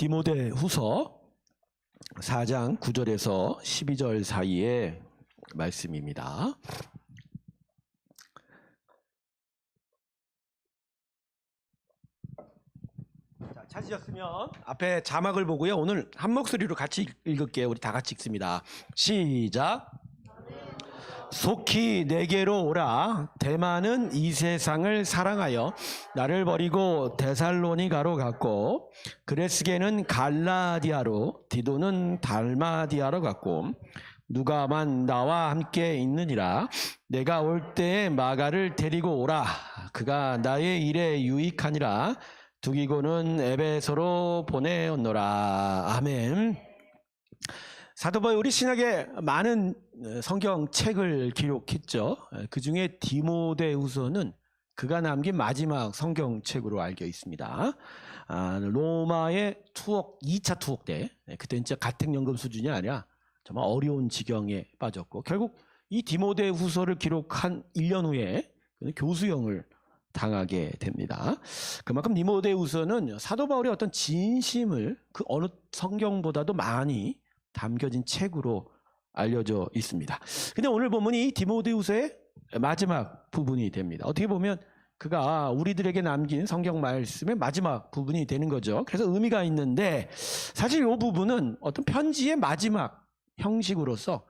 디모데 후서 4장 9절에서 12절 사이의 말씀입니다. 자, 찾으셨으면 앞에 자막을 보고요. 오늘 한 목소리로 같이 읽을게요. 우리 다 같이 읽습니다. 시작. 속히 내게로 오라. 대만은 이 세상을 사랑하여 나를 버리고 데살로니가로 갔고 그레스게는 갈라디아로 디도는 달마디아로 갔고 누가만 나와 함께 있느니라. 내가 올 때에 마가를 데리고 오라. 그가 나의 일에 유익하니라. 두기고는 에베소로 보내었노라. 아멘 사도 바울이 신약에 많은 어, 성경책을 기록했죠. 그 중에 디모데후서는 그가 남긴 마지막 성경책으로 알려 있습니다. 아, 로마의 투옥 2차 투옥 때 그때 진짜 가택연금 수준이 아니라 정말 어려운 지경에 빠졌고 결국 이 디모데후서를 기록한 1년 후에 교수형을 당하게 됩니다. 그만큼 디모데후서는 사도 바울의 어떤 진심을 그 어느 성경보다도 많이 담겨진 책으로 알려져 있습니다. 근데 오늘 보면 이 디모데후서의 마지막 부분이 됩니다. 어떻게 보면 그가 우리들에게 남긴 성경 말씀의 마지막 부분이 되는 거죠. 그래서 의미가 있는데 사실 이 부분은 어떤 편지의 마지막 형식으로서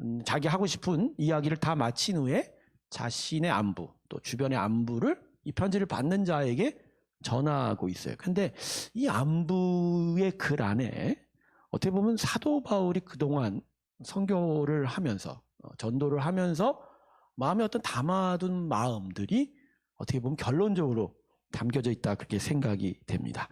음, 자기 하고 싶은 이야기를 다 마친 후에 자신의 안부 또 주변의 안부를 이 편지를 받는 자에게 전하고 있어요. 근데 이 안부의 글 안에 어떻게 보면 사도 바울이 그동안 선교를 하면서 어, 전도를 하면서 마음에 어떤 담아둔 마음들이 어떻게 보면 결론적으로 담겨져 있다 그렇게 생각이 됩니다.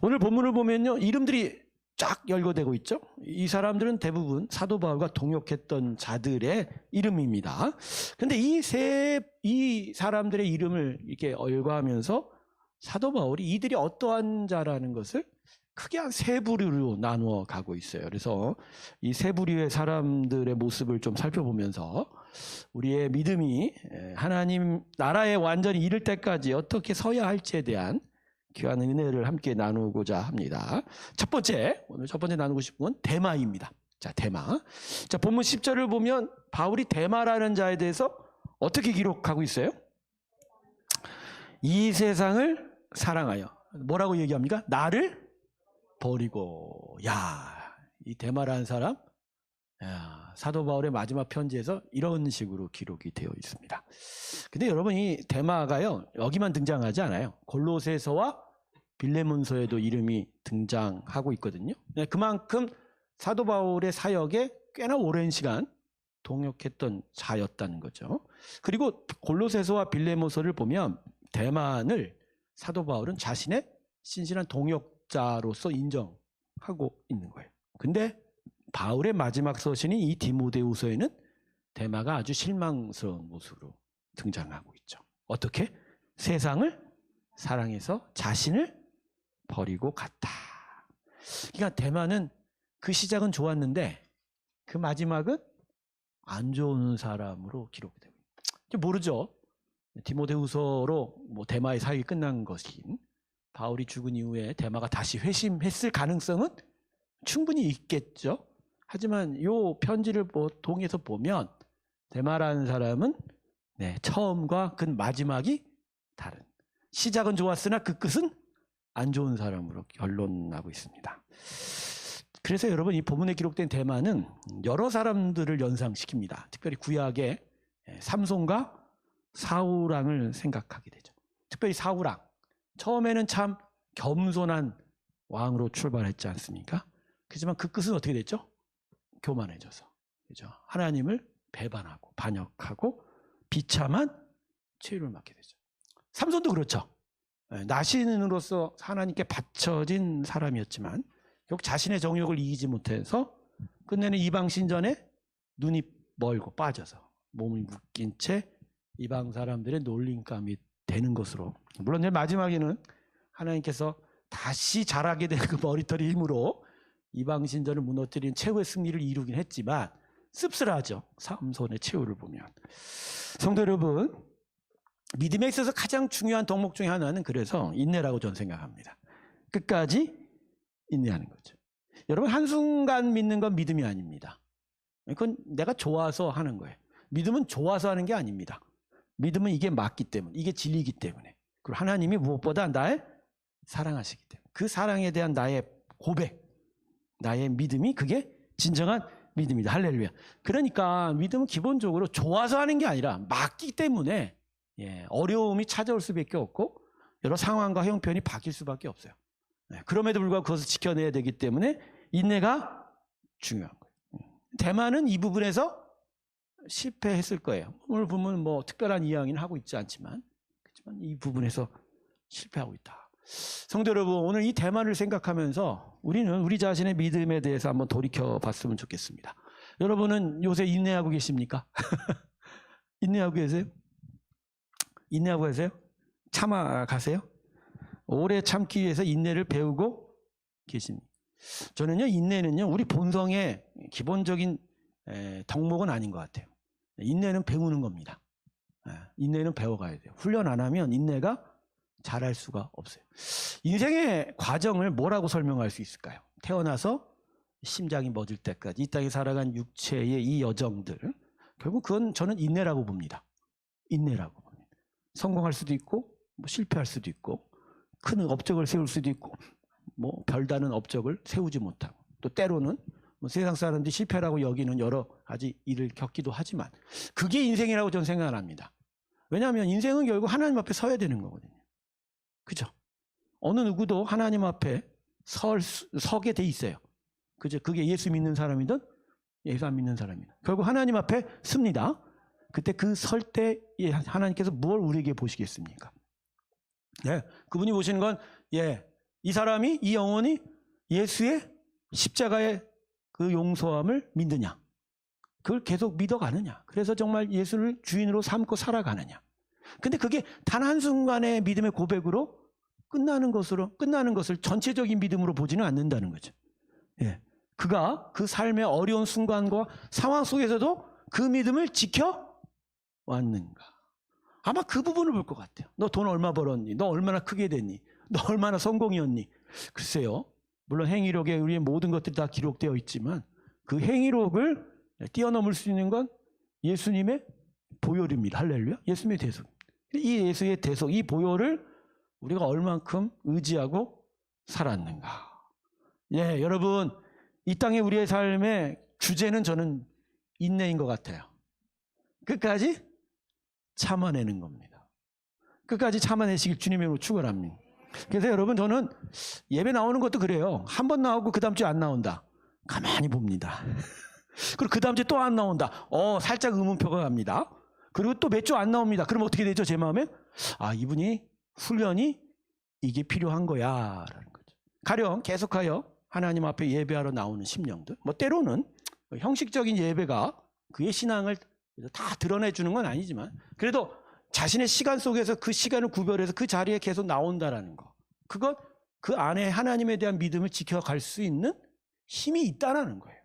오늘 본문을 보면요 이름들이 쫙 열거되고 있죠. 이 사람들은 대부분 사도 바울과 동역했던 자들의 이름입니다. 근데 이 세이 사람들의 이름을 이렇게 열거하면서 사도 바울이 이들이 어떠한 자라는 것을 크게 한 세 부류로 나누어 가고 있어요. 그래서 이 세 부류의 사람들의 모습을 좀 살펴보면서 우리의 믿음이 하나님 나라에 완전히 이를 때까지 어떻게 서야 할지에 대한 귀한 은혜를 함께 나누고자 합니다. 첫 번째, 오늘 첫 번째 나누고 싶은 건 대마입니다. 자, 대마. 자, 본문 10절을 보면 바울이 대마라는 자에 대해서 어떻게 기록하고 있어요? 이 세상을 사랑하여. 뭐라고 얘기합니까? 나를 버리고 야, 이 대마라는 사람 야, 사도 바울의 마지막 편지에서 이런 식으로 기록이 되어 있습니다. 근데 여러분 이 대마가요 여기만 등장하지 않아요. 골로새서와 빌레몬서에도 이름이 등장하고 있거든요. 네, 그만큼 사도 바울의 사역에 꽤나 오랜 시간 동역했던 자였다는 거죠. 그리고 골로새서와 빌레몬서를 보면 대만을 사도 바울은 자신의 신실한 동역 자로서 인정하고 있는 거예요. 근데 바울의 마지막 서신인 이 디모데후서에는 대마가 아주 실망스러운 모습으로 등장하고 있죠. 어떻게? 세상을 사랑해서 자신을 버리고 갔다. 그러니까 대마는 그 시작은 좋았는데 그 마지막은 안 좋은 사람으로 기록되고 있다. 모르죠. 디모데후서로 뭐 대마의 사역이 끝난 것인 바울이 죽은 이후에 대마가 다시 회심했을 가능성은 충분히 있겠죠. 하지만 요 편지를 통해서 보면 대마라는 사람은 네, 처음과 그 마지막이 다른. 시작은 좋았으나 그 끝은 안 좋은 사람으로 결론나고 있습니다. 그래서 여러분 이 본문에 기록된 대마는 여러 사람들을 연상시킵니다. 특별히 구약의 삼손과 사우랑을 생각하게 되죠. 특별히 사우랑 처음에는 참 겸손한 왕으로 출발했지 않습니까? 그렇지만 그 끝은 어떻게 됐죠? 교만해져서 그죠? 하나님을 배반하고 반역하고 비참한 최후를 맞게 되죠. 삼손도 그렇죠. 예, 나신으로서 하나님께 바쳐진 사람이었지만 결국 자신의 정욕을 이기지 못해서 끝내는 이방 신전에 눈이 멀고 빠져서 몸을 묶인 채 이방 사람들의 놀림감이 되는 것으로 물론 이제 마지막에는 하나님께서 다시 자라게 된 그 머리털의 힘으로 이방 신전을 무너뜨린 최후의 승리를 이루긴 했지만 씁쓸하죠. 삼손의 최후를 보면. 성도 여러분, 믿음에 있어서 가장 중요한 덕목 중에 하나는 그래서 인내라고 저는 생각합니다. 끝까지 인내하는 거죠. 여러분 한순간 믿는 건 믿음이 아닙니다. 그건 내가 좋아서 하는 거예요. 믿음은 좋아서 하는 게 아닙니다. 믿음은 이게 맞기 때문에, 이게 진리이기 때문에. 그리고 하나님이 무엇보다 날 사랑하시기 때문에. 그 사랑에 대한 나의 고백, 나의 믿음이 그게 진정한 믿음이다. 할렐루야. 그러니까 믿음은 기본적으로 좋아서 하는 게 아니라 맞기 때문에 예, 어려움이 찾아올 수밖에 없고 여러 상황과 형편이 바뀔 수밖에 없어요. 네, 그럼에도 불구하고 그것을 지켜내야 되기 때문에 인내가 중요한 거예요. 음. 대만은 이 부분에서 실패했을 거예요. 오늘 보면 뭐 특별한 이야기는 하고 있지 않지만, 그렇지만 이 부분에서 실패하고 있다. 성도 여러분, 오늘 이 대만을 생각하면서 우리는 우리 자신의 믿음에 대해서 한번 돌이켜 봤으면 좋겠습니다. 여러분은 요새 인내하고 계십니까? 인내하고 계세요? 인내하고 계세요? 참아 가세요? 오래 참기 위해서 인내를 배우고 계십니다. 저는요, 인내는요, 우리 본성의 기본적인 에, 덕목은 아닌 것 같아요. 인내는 배우는 겁니다. 예, 인내는 배워가야 돼요. 훈련 안 하면 인내가 잘할 수가 없어요. 인생의 과정을 뭐라고 설명할 수 있을까요? 태어나서 심장이 멎을 때까지 이 땅에 살아간 육체의 이 여정들 결국 그건 저는 인내라고 봅니다. 인내라고 봅니다. 성공할 수도 있고 뭐 실패할 수도 있고 큰 업적을 세울 수도 있고 뭐 별다른 업적을 세우지 못하고 또 때로는 뭐 세상 사람들이 실패라고 여기는 여러 가지 일을 겪기도 하지만 그게 인생이라고 저는 생각을 합니다. 왜냐하면 인생은 결국 하나님 앞에 서야 되는 거거든요. 그죠? 어느 누구도 하나님 앞에 설, 수- 서게 돼 있어요. 그죠? 그게 예수 믿는 사람이든 예수 안 믿는 사람이든. 결국 하나님 앞에 습니다. 그때 그 설 때 하나님께서 무엇 우리에게 보시겠습니까? 네, 그분이 보시는 건, 예, 이 사람이, 이 영혼이 예수의 십자가의 그 용서함을 믿느냐. 그걸 계속 믿어가느냐. 그래서 정말 예수를 주인으로 삼고 살아가느냐. 근데 그게 단 한순간의 믿음의 고백으로 끝나는 것으로, 끝나는 것을 전체적인 믿음으로 보지는 않는다는 거죠. 예. 그가 그 삶의 어려운 순간과 상황 속에서도 그 믿음을 지켜왔는가. 아마 그 부분을 볼 것 같아요. 너 돈 얼마 벌었니? 너 얼마나 크게 됐니? 너 얼마나 성공이었니? 글쎄요. 물론 행위록에 우리의 모든 것들이 다 기록되어 있지만 그 행위록을 뛰어넘을 수 있는 건 예수님의 보혈입니다. 할렐루야. 예수님의 대속. 이 예수의 대속, 이 보혈을 우리가 얼만큼 의지하고 살았는가. 예, 여러분, 이 땅의 우리의 삶의 주제는 저는 인내인 것 같아요. 끝까지 참아내는 겁니다. 끝까지 참아내시길 주님의 이름으로 축원합니다. 그래서 여러분 저는 예배 나오는 것도 그래요. 한 번 나오고 그 다음 주에 안 나온다. 가만히 봅니다. 그리고 그 다음 주에 또 안 나온다. 어, 살짝 의문표가 갑니다. 그리고 또 몇 주 안 나옵니다. 그럼 어떻게 되죠? 제 마음에? 아, 이분이 훈련이 이게 필요한 거야. 라는 거죠. 가령 계속하여 하나님 앞에 예배하러 나오는 심령들. 뭐 때로는 형식적인 예배가 그의 신앙을 다 드러내주는 건 아니지만 그래도 자신의 시간 속에서 그 시간을 구별해서 그 자리에 계속 나온다라는 거. 그것 그 안에 하나님에 대한 믿음을 지켜갈 수 있는 힘이 있다라는 거예요.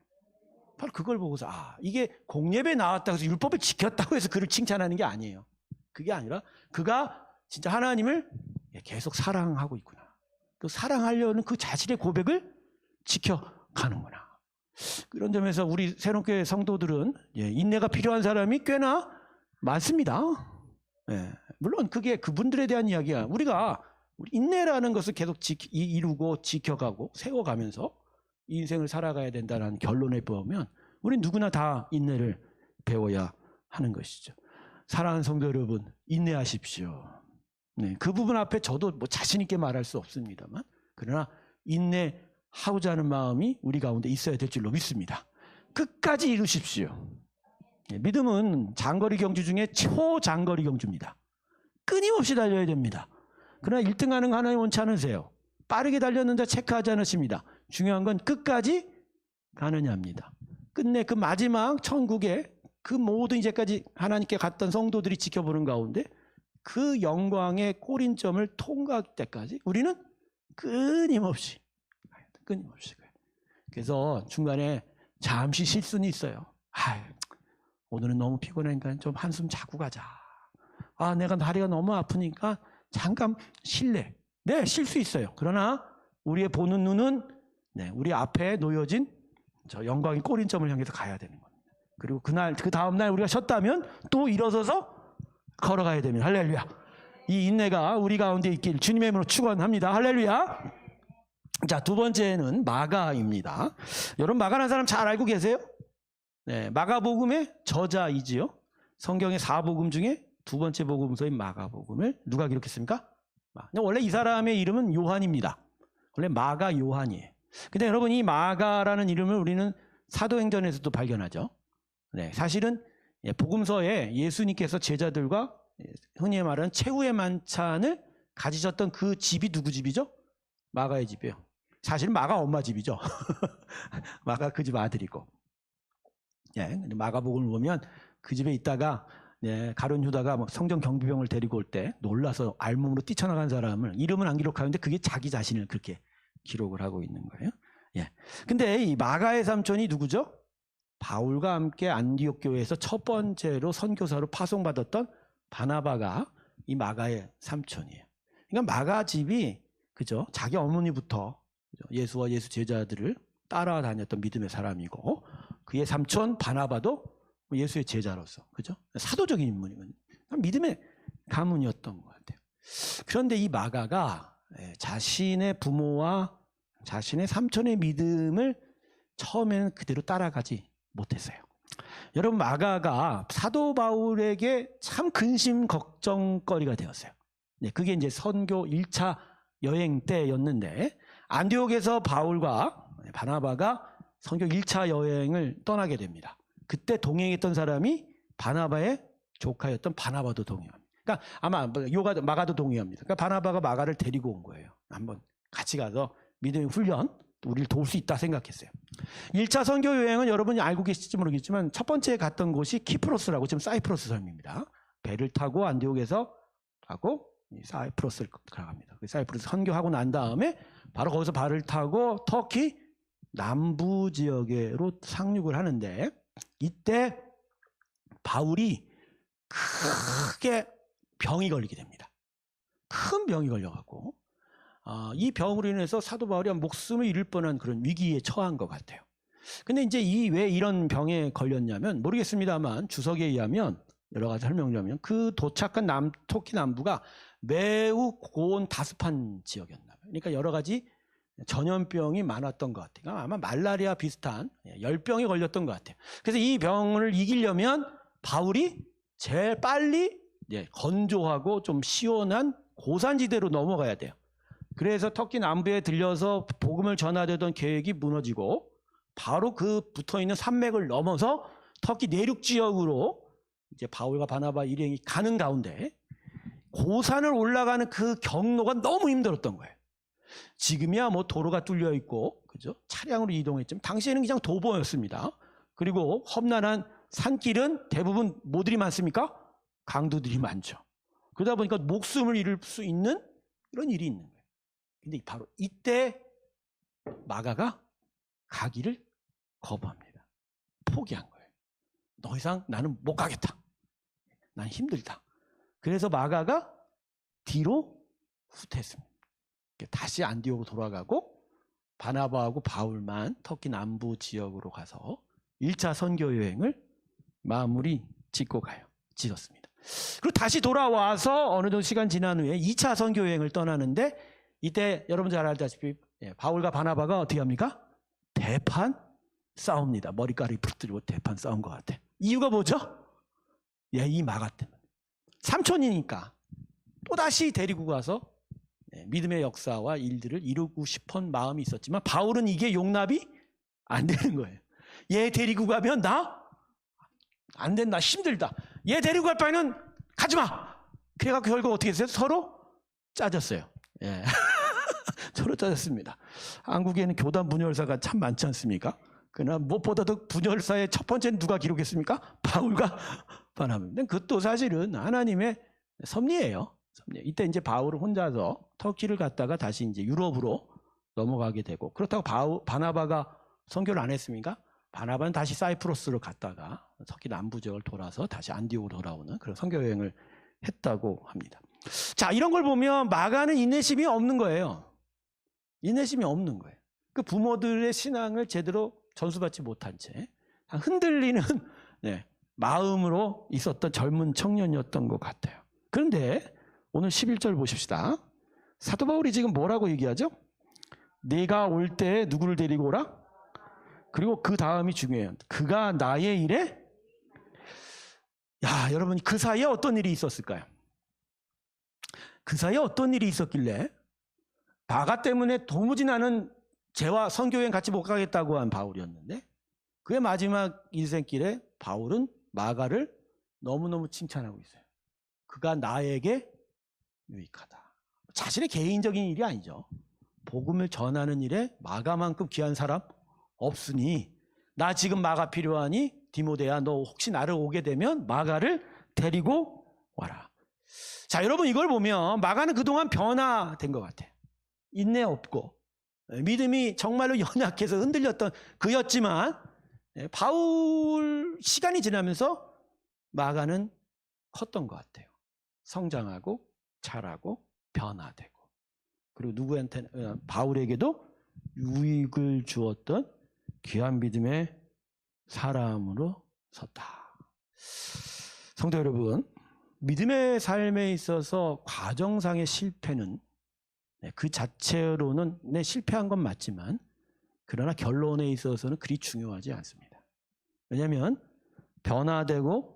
바로 그걸 보고서 아 이게 공예배 나왔다고 해서 율법을 지켰다고 해서 그를 칭찬하는 게 아니에요. 그게 아니라 그가 진짜 하나님을 계속 사랑하고 있구나. 그 사랑하려는 그 자신의 고백을 지켜가는구나. 그런 점에서 우리 새롭게 성도들은 예, 인내가 필요한 사람이 꽤나 많습니다. 예, 물론 그게 그분들에 대한 이야기야. 우리가 인내라는 것을 계속 지, 이- 이루고 지켜가고 세워가면서 이 인생을 살아가야 된다는 결론에 보면 우리 누구나 다 인내를 배워야 하는 것이죠. 사랑하는 성도 여러분, 인내하십시오. 네, 그 부분 앞에 저도 뭐 자신 있게 말할 수 없습니다만 그러나 인내하고자 하는 마음이 우리 가운데 있어야 될 줄로 믿습니다. 끝까지 이루십시오. 네, 믿음은 장거리 경주 중에 초장거리 경주입니다. 끊임없이 달려야 됩니다. 그러나 1등 하는 거 하나님 원치 않으세요. 빠르게 달렸는데 체크하지 않으십니다. 중요한 건 끝까지 가느냐입니다. 끝내 그 마지막 천국에 그 모든 이제까지 하나님께 갔던 성도들이 지켜보는 가운데 그 영광의 꼬린점을 통과할 때까지 우리는 끊임없이. 끊임없이. 그래서 중간에 잠시 실수는 있어요. 아, 오늘은 너무 피곤하니까 좀 한숨 자고 가자. 아, 내가 다리가 너무 아프니까 잠깐 쉴래. 네, 쉴 수 있어요. 그러나 우리의 보는 눈은 네, 우리 앞에 놓여진 저 영광의 꼬린점을 향해서 가야 되는 겁니다. 그리고 그날 그 다음 날 우리가 쉬었다면 또 일어서서 걸어가야 됩니다. 할렐루야. 이 인내가 우리 가운데 있길 주님의 이름으로 축원합니다. 할렐루야. 자, 두 번째는 마가입니다. 여러분 마가라는 사람 잘 알고 계세요? 네, 마가복음의 저자이지요. 성경의 사복음 중에 두 번째 복음서인 마가복음을 누가 기록했습니까? 원래 이 사람의 이름은 요한입니다. 원래 마가 요한이에요. 근데 여러분 이 마가라는 이름을 우리는 사도행전에서도 발견하죠. 네, 사실은 예, 복음서에 예수님께서 제자들과 예, 흔히 말하는 최후의 만찬을 가지셨던 그 집이 누구 집이죠? 마가의 집이에요. 사실 마가 엄마 집이죠. 마가 그 집 아들이고. 예, 마가복음을 보면 그 집에 있다가 예, 가룟 유다가 막 성전 경비병을 데리고 올 때 놀라서 알몸으로 뛰쳐나간 사람을 이름은 안 기록하는데 그게 자기 자신을 그렇게 기록을 하고 있는 거예요. 예. 근데 이 마가의 삼촌이 누구죠? 바울과 함께 안디옥 교회에서 첫 번째로 선교사로 파송받았던 바나바가 이 마가의 삼촌이에요. 그러니까 마가 집이 그죠? 자기 어머니부터? 예수와 예수 제자들을 따라다녔던 믿음의 사람이고 그의 삼촌 바나바도 예수의 제자로서 그죠? 사도적인 인물이거든요. 믿음의 가문이었던 것 같아요. 그런데 이 마가가 예, 자신의 부모와 자신의 삼촌의 믿음을 처음에는 그대로 따라가지 못했어요. 여러분 마가가 사도 바울에게 참 근심 걱정거리가 되었어요. 네, 그게 이제 선교 1차 여행 때였는데 안디옥에서 바울과 바나바가 선교 1차 여행을 떠나게 됩니다. 그때 동행했던 사람이 바나바의 조카였던 바나바도 동행합니다. 그러니까 아마 요가 마가도 동의합니다. 그러니까 바나바가 마가를 데리고 온 거예요. 한번 같이 가서 믿음의 훈련 우리를 도울 수 있다 생각했어요. 1차 선교 여행은 여러분이 알고 계실지 모르겠지만 첫 번째 갔던 곳이 키프로스라고 지금 사이프러스 섬입니다. 배를 타고 안디옥에서 가고 이 사이프러스를 가갑니다. 그 사이프러스 선교하고 난 다음에 바로 거기서 발을 타고 터키 남부 지역으로 상륙을 하는데 이때 바울이 크게 병이 걸리게 됩니다. 큰 병이 걸려갖고 아, 이 병으로 인해서 사도 바울이 목숨을 잃을 뻔한 그런 위기에 처한 것 같아요. 근데 이제 이 왜 이런 병에 걸렸냐면 모르겠습니다만 주석에 의하면 여러 가지 설명을 하면 그 도착한 남 터키 남부가 매우 고온 다습한 지역이었나 봐요. 그러니까 여러 가지 전염병이 많았던 것 같아요. 그러니까 아마 말라리아 비슷한 예, 열병에 걸렸던 것 같아요. 그래서 이 병을 이기려면 바울이 제일 빨리 예, 건조하고 좀 시원한 고산지대로 넘어가야 돼요. 그래서 터키 남부에 들려서 복음을 전하려던 계획이 무너지고 바로 그 붙어 있는 산맥을 넘어서 터키 내륙 지역으로 이제 바울과 바나바 일행이 가는 가운데 고산을 올라가는 그 경로가 너무 힘들었던 거예요. 지금이야 뭐 도로가 뚫려 있고 그죠? 차량으로 이동했지만 당시에는 그냥 도보였습니다. 그리고 험난한 산길은 대부분 뭐들이 많습니까? 강도들이 많죠. 그러다 보니까 목숨을 잃을 수 있는 이런 일이 있는 거예요. 근데 바로 이때 마가가 가기를 거부합니다. 포기한 거예요. 더 이상 나는 못 가겠다. 난 힘들다. 그래서 마가가 뒤로 후퇴했습니다. 다시 안디옥으로 돌아가고 바나바하고 바울만 터키 남부 지역으로 가서 1차 선교 여행을 마무리 짓고 가요. 지었습니다. 그리고 다시 돌아와서 어느 정도 시간 지난 후에 2차 선교 여행을 떠나는데 이때 여러분 잘 알다시피 예, 바울과 바나바가 어떻게 합니까? 대판 싸웁니다. 머리카락이 붙들고 대판 싸운 것 같아. 이유가 뭐죠? 예, 이 마가 때문에. 삼촌이니까 또다시 데리고 가서 예, 믿음의 역사와 일들을 이루고 싶은 마음이 있었지만 바울은 이게 용납이 안 되는 거예요. 얘 데리고 가면 나 안 된다. 힘들다. 얘 데리고 갈 바에는 가지 마. 그래가 결국 어떻게 했어요? 서로 짜졌어요. 예. 서로 짜졌습니다. 한국에는 교단 분열사가 참 많지 않습니까? 그러나 무엇보다도 분열사의 첫 번째는 누가 기록했습니까? 바울과 바나바인데 그것도 사실은 하나님의 섭리예요. 이때 이제 바울은 혼자서 터키를 갔다가 다시 이제 유럽으로 넘어가게 되고 그렇다고 바우, 바나바가 선교를 안 했습니까? 바나바는 다시 사이프러스로 갔다가 터키 남부 지역을 돌아서 다시 안디옥으로 돌아오는 그런 선교 여행을 했다고 합니다. 자, 이런 걸 보면 마가는 인내심이 없는 거예요. 인내심이 없는 거예요. 그 부모들의 신앙을 제대로 전수받지 못한 채 흔들리는 네, 마음으로 있었던 젊은 청년이었던 것 같아요. 그런데 오늘 11절 보십시다. 사도 바울이 지금 뭐라고 얘기하죠? 내가 올 때 누구를 데리고 오라? 그리고 그 다음이 중요해요. 그가 나의 일에 야, 여러분 그 사이에 어떤 일이 있었을까요? 그 사이에 어떤 일이 있었길래 바가 때문에 도무지 나는 죄와 선교여행 같이 못 가겠다고 한 바울이었는데 그의 마지막 인생길에 바울은 마가를 너무너무 칭찬하고 있어요. 그가 나에게 유익하다. 자신의 개인적인 일이 아니죠. 복음을 전하는 일에 마가만큼 귀한 사람 없으니 나 지금 마가 필요하니 디모데야 너 혹시 나를 오게 되면 마가를 데리고 와라. 자 여러분 이걸 보면 마가는 그동안 변화된 것 같아요. 인내 없고 믿음이 정말로 연약해서 흔들렸던 그였지만 예, 바울 시간이 지나면서 마가는 컸던 것 같아요. 성장하고 자라고 변화되고 그리고 누구한테 어, 바울에게도 유익을 주었던 귀한 믿음의 사람으로 섰다. 성도 여러분, 믿음의 삶에 있어서 과정상의 실패는 네, 그 자체로는 내 실패한 건 맞지만 그러나 결론에 있어서는 그리 중요하지 않습니다. 왜냐하면 변화되고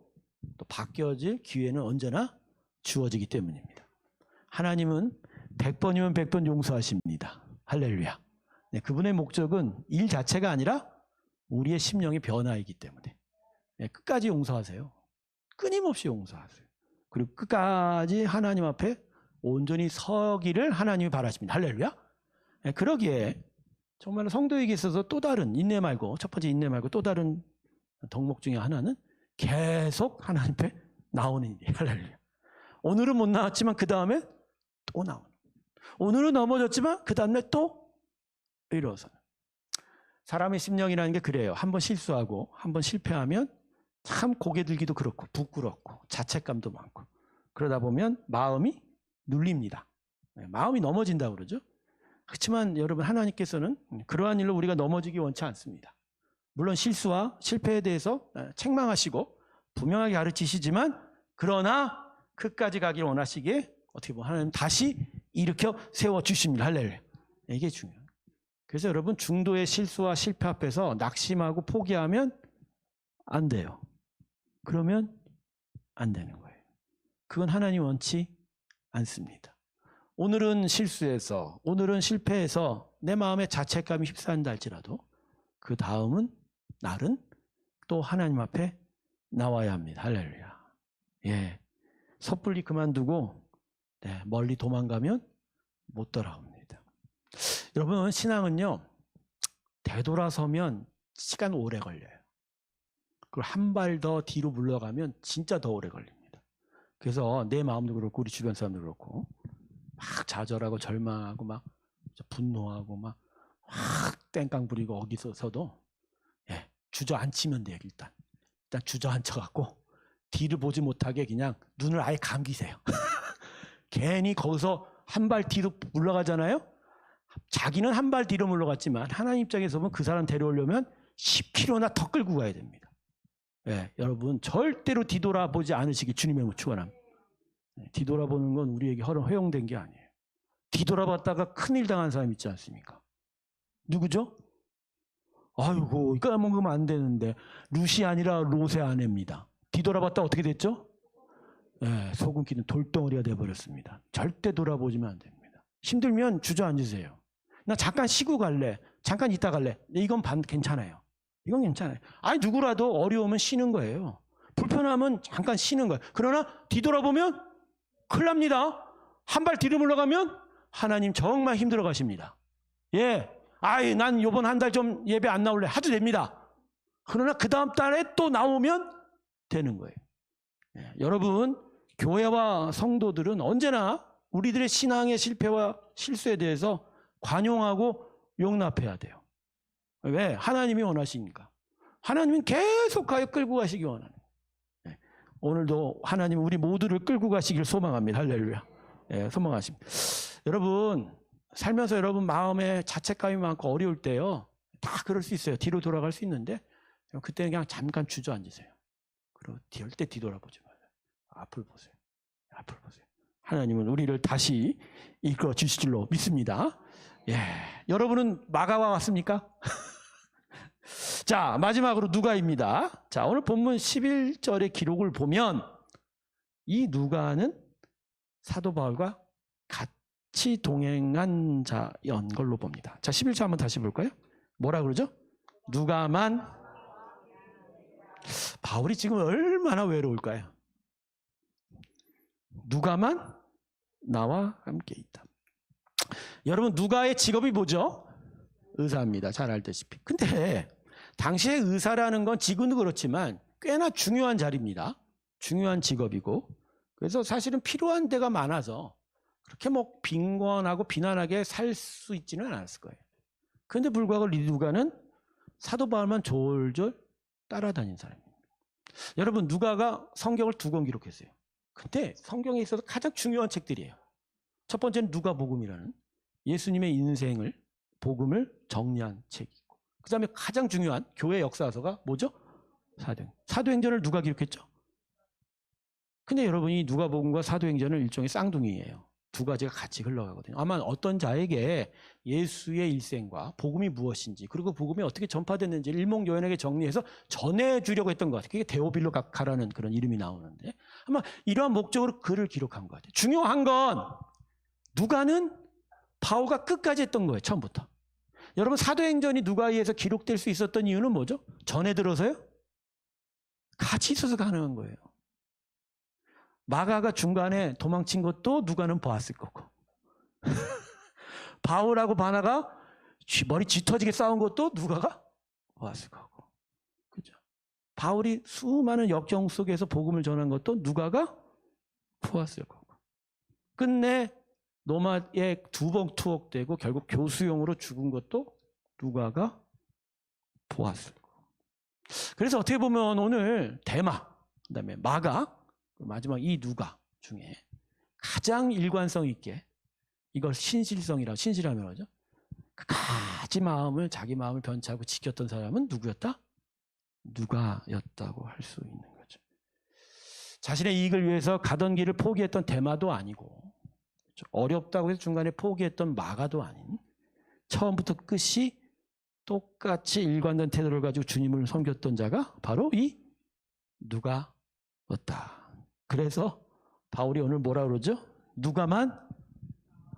또 바뀌어질 기회는 언제나 주어지기 때문입니다. 하나님은 100번이면 100번 용서하십니다. 할렐루야. 네, 그분의 목적은 일 자체가 아니라 우리의 심령의 변화이기 때문에 네, 끝까지 용서하세요. 끊임없이 용서하세요. 그리고 끝까지 하나님 앞에 온전히 서기를 하나님이 바라십니다. 할렐루야. 네, 그러기에 정말 성도에게 있어서 또 다른 인내 말고 첫 번째 인내 말고 또 다른 덕목 중에 하나는 계속 하나님 앞에 나오는 일이에요. 할렐루야. 오늘은 못 나왔지만 그 다음에 또 나오는. 오늘은 넘어졌지만 그 다음에 또 일어서는. 사람의 심령이라는 게 그래요. 한번 실수하고 한번 실패하면 참 고개 들기도 그렇고 부끄럽고 자책감도 많고 그러다 보면 마음이 눌립니다. 네, 마음이 넘어진다고 그러죠. 그렇지만 여러분 하나님께서는 그러한 일로 우리가 넘어지기 원치 않습니다. 물론 실수와 실패에 대해서 책망하시고 분명하게 가르치시지만 그러나 끝까지 가길 원하시기에 어떻게 보면 하나님 다시 일으켜 세워 주십니다. 할렐루야. 이게 중요해요. 그래서 여러분 중도의 실수와 실패 앞에서 낙심하고 포기하면 안 돼요. 그러면 안 되는 거예요. 그건 하나님 원치 않습니다. 오늘은 실수해서 오늘은 실패해서 내 마음에 자책감이 휩싸인다 할지라도 그 다음은 날은 또 하나님 앞에 나와야 합니다. 할렐루야. 예. 섣불리 그만두고 네, 멀리 도망가면 못 돌아옵니다. 여러분 신앙은요 되돌아서면 시간 오래 걸려요. 그리고 한 발 더 뒤로 물러가면 진짜 더 오래 걸립니다. 그래서 내 마음도 그렇고 우리 주변 사람도 그렇고 막 좌절하고 절망하고 막 분노하고 막 확 땡깡 부리고 어디서도 예, 주저앉히면 돼요 일단 일단 주저앉혀 갖고 뒤를 보지 못하게 그냥 눈을 아예 감기세요. 괜히 거기서 한 발 뒤로 물러가잖아요. 자기는 한 발 뒤로 물러갔지만 하나님 입장에서 보면 그 사람 데려오려면 10km나 더 끌고 가야 됩니다. 예, 여러분 절대로 뒤돌아보지 않으시길 주님의 축원합니다. 예, 뒤돌아보는 건 우리에게 허용 허용된 게 아니에요. 뒤돌아봤다가 큰일 당한 사람 있지 않습니까? 누구죠? 아이고 까먹으면 안 되는데 루시 아니라 로세 아내입니다. 뒤돌아봤다 어떻게 됐죠? 예, 소금 끼는 돌덩어리가 돼버렸습니다. 절대 돌아보지면 안 됩니다. 힘들면 주저앉으세요. 나 잠깐 쉬고 갈래. 잠깐 있다 갈래. 네, 이건 반 괜찮아요. 이건 괜찮아요. 아니 누구라도 어려우면 쉬는 거예요. 불편하면 잠깐 쉬는 거예요. 그러나 뒤돌아보면 큰일 납니다. 한 발 뒤로 물러가면 하나님 정말 힘들어 가십니다. 예. 아이, 난 요번 한 달 좀 예배 안 나올래. 하도 됩니다. 그러나 그 다음 달에 또 나오면 되는 거예요. 예, 여러분, 교회와 성도들은 언제나 우리들의 신앙의 실패와 실수에 대해서 관용하고 용납해야 돼요. 왜? 하나님이 원하시니까. 하나님은 계속하여 끌고 가시기 원하는. 예, 오늘도 하나님 우리 모두를 끌고 가시길 소망합니다. 할렐루야. 예, 소망하십니다. 여러분, 살면서 여러분 마음에 자책감이 많고 어려울 때요. 다 그럴 수 있어요. 뒤로 돌아갈 수 있는데 그때는 그냥 잠깐 주저앉으세요. 그리고 절대 뒤돌아보지 마요. 앞을 보세요. 앞을 보세요. 하나님은 우리를 다시 이끌어 주실 줄로 믿습니다. 예. 여러분은 마가와 왔습니까? 자, 마지막으로 누가입니다. 자, 오늘 본문 11절의 기록을 보면 이 누가는 사도 바울과 같이 동행한 자연 걸로 봅니다. 자, 11절 한번 다시 볼까요? 뭐라 그러죠? 누가만 바울이 지금 얼마나 외로울까요? 누가만 나와 함께 있다. 여러분 누가의 직업이 뭐죠? 의사입니다. 잘 알다시피. 근데 당시에 의사라는 건 지금도 그렇지만 꽤나 중요한 자리입니다. 중요한 직업이고 그래서 사실은 필요한 데가 많아서 그렇게 뭐 빈곤하고 비난하게 살 수 있지는 않았을 거예요. 그런데 불구하고 리누가는 사도 바울만 졸졸 따라다닌 사람입니다. 여러분 누가가 성경을 두 권 기록했어요. 근데 성경에 있어서 가장 중요한 책들이에요. 첫 번째는 누가복음이라는 예수님의 인생을 복음을 정리한 책이고 그 다음에 가장 중요한 교회 역사서가 뭐죠? 사도행. 사도행전을 누가 기록했죠? 근데 여러분이 누가복음과 사도행전은 일종의 쌍둥이예요. 두 가지가 같이 흘러가거든요. 아마 어떤 자에게 예수의 일생과 복음이 무엇인지 그리고 복음이 어떻게 전파됐는지 일목요연하게 정리해서 전해주려고 했던 것 같아요. 그게 데오빌로 각하라는 그런 이름이 나오는데 아마 이러한 목적으로 글을 기록한 것 같아요. 중요한 건 누가는 바오가 끝까지 했던 거예요. 처음부터. 여러분 사도행전이 누가에 의해서 기록될 수 있었던 이유는 뭐죠? 전에 들어서요? 같이 있어서 가능한 거예요. 마가가 중간에 도망친 것도 누가는 보았을 거고. 바울하고 바나가 쥐- 머리 쥐터지게 싸운 것도 누가가 보았을 거고. 그죠? 바울이 수많은 역경 속에서 복음을 전한 것도 누가가 보았을 거고. 끝내 노마에 두 번 투옥되고 결국 교수용으로 죽은 것도 누가가 보았을 거고. 그래서 어떻게 보면 오늘 대마, 그 다음에 마가, 마지막 이 누가 중에 가장 일관성 있게 이걸 신실성이라 신실하면 하죠. 끝까지 마음을 자기 마음을 변치하고 지켰던 사람은 누구였다? 누가였다고 할 수 있는 거죠. 자신의 이익을 위해서 가던 길을 포기했던 대마도 아니고 그렇죠? 어렵다고 해서 중간에 포기했던 마가도 아닌 처음부터 끝이 똑같이 일관된 태도를 가지고 주님을 섬겼던 자가 바로 이 누가였다. 그래서 바울이 오늘 뭐라 그러죠? 누가만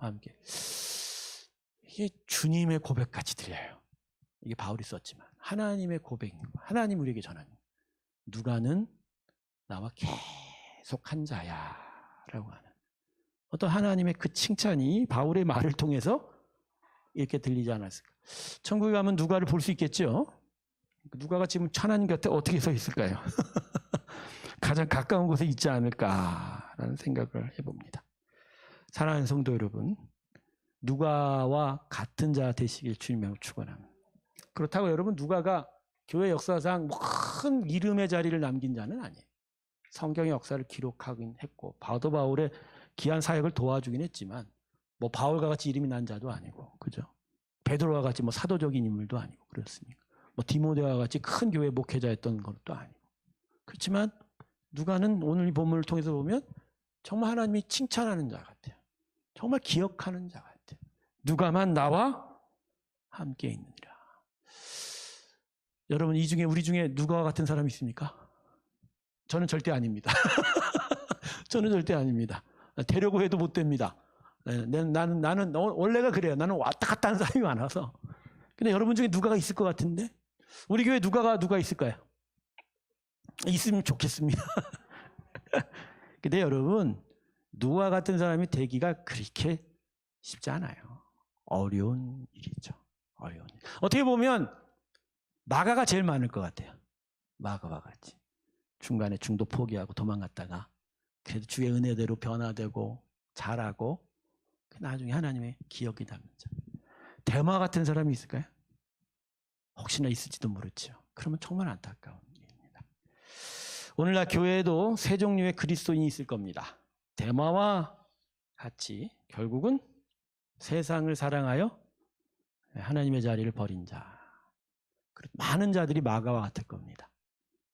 함께. 이게 주님의 고백같이 들려요. 이게 바울이 썼지만 하나님의 고백, 하나님 우리에게 전하는 누가는 나와 계속 한 자야라고 하는 어떤 하나님의 그 칭찬이 바울의 말을 통해서 이렇게 들리지 않았을까? 천국에 가면 누가를 볼 수 있겠죠. 누가가 지금 하나님 곁에 어떻게 서 있을까요? 가장 가까운 곳에 있지 않을까라는 생각을 해봅니다. 사랑하는 성도 여러분, 누가와 같은 자 되시길 주님의 축원합니다. 그렇다고 여러분 누가가 교회 역사상 큰 이름의 자리를 남긴 자는 아니에요. 성경의 역사를 기록하긴 했고 바도 바울의 귀한 사역을 도와주긴 했지만 뭐 바울과 같이 이름이 난 자도 아니고 그죠? 베드로와 같이 뭐 사도적인 인물도 아니고 그렇습니까? 뭐 디모데와 같이 큰 교회 목회자였던 것도 아니고 그렇지만 누가는 오늘 이 본문을 통해서 보면 정말 하나님이 칭찬하는 자 같아요. 정말 기억하는 자 같아요. 누가만 나와 함께 있느니라. 여러분 이 중에 우리 중에 누가와 같은 사람이 있습니까? 저는 절대 아닙니다. 저는 절대 아닙니다. 되려고 해도 못 됩니다. 네, 나는 나는 원래가 그래요. 나는 왔다 갔다 하는 사람이 많아서. 근데 여러분 중에 누가가 있을 것 같은데 우리 교회 누가가 누가 있을까요? 있으면 좋겠습니다. 근데 여러분 누가 같은 사람이 되기가 그렇게 쉽지 않아요. 어려운 일이죠. 어려운 일. 어떻게 보면 마가가 제일 많을 것 같아요. 마가와 같이 중간에 중도 포기하고 도망갔다가 그래도 주의 은혜대로 변화되고 잘하고 그 나중에 하나님의 기억이 남는 자. 대마 같은 사람이 있을까요? 혹시나 있을지도 모르죠. 그러면 정말 안타까운. 오늘날 교회에도 세 종류의 그리스도인이 있을 겁니다. 대마와 같이 결국은 세상을 사랑하여 하나님의 자리를 버린 자. 많은 자들이 마가와 같을 겁니다.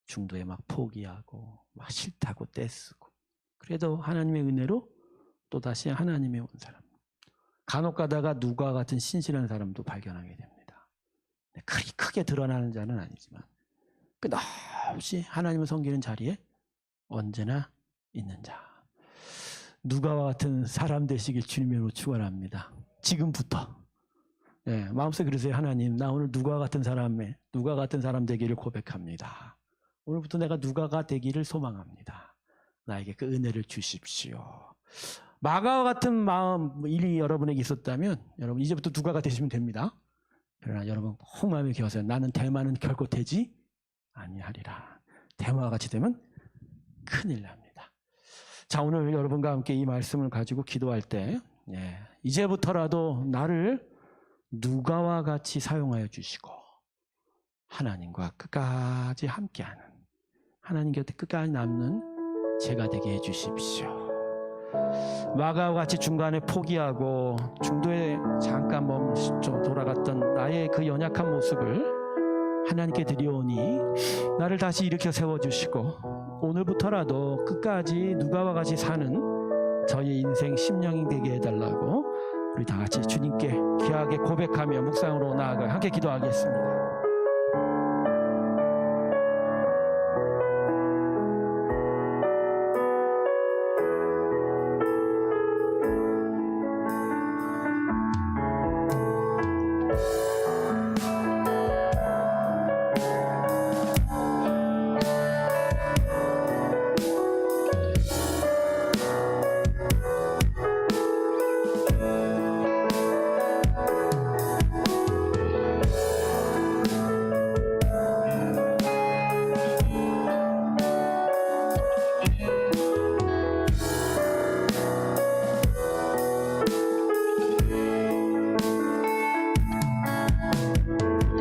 중도에 막 포기하고 막 싫다고 떼쓰고 그래도 하나님의 은혜로 또 다시 하나님의 온 사람. 간혹 가다가 누가 같은 신실한 사람도 발견하게 됩니다. 크게 드러나는 자는 아니지만 끝없이 하나님을 섬기는 자리에 언제나 있는 자. 누가와 같은 사람 되시길 주님으로 축원합니다. 지금부터. 네, 마음속에 그러세요. 하나님, 나 오늘 누가 같은 사람에 누가 같은 사람 되기를 고백합니다. 오늘부터 내가 누가가 되기를 소망합니다. 나에게 그 은혜를 주십시오. 마가와 같은 마음 일이 여러분에게 있었다면 여러분 이제부터 누가가 되시면 됩니다. 그러나 여러분 혹 마음에 기어서 나는 대만은 결코 되지 아니하리라. 대마와 같이 되면 큰일 납니다. 자 오늘 여러분과 함께 이 말씀을 가지고 기도할 때 예, 이제부터라도 나를 누가와 같이 사용하여 주시고 하나님과 끝까지 함께하는 하나님 곁에 끝까지 남는 제가 되게 해 주십시오. 마가와 같이 중간에 포기하고 중도에 잠깐 멈춰 돌아갔던 나의 그 연약한 모습을 하나님께 드리오니 나를 다시 일으켜 세워주시고 오늘부터라도 끝까지 누가와 같이 사는 저의 인생 심령이 되게 해달라고 우리 다 같이 주님께 귀하게 고백하며 묵상으로 나아가 함께 기도하겠습니다.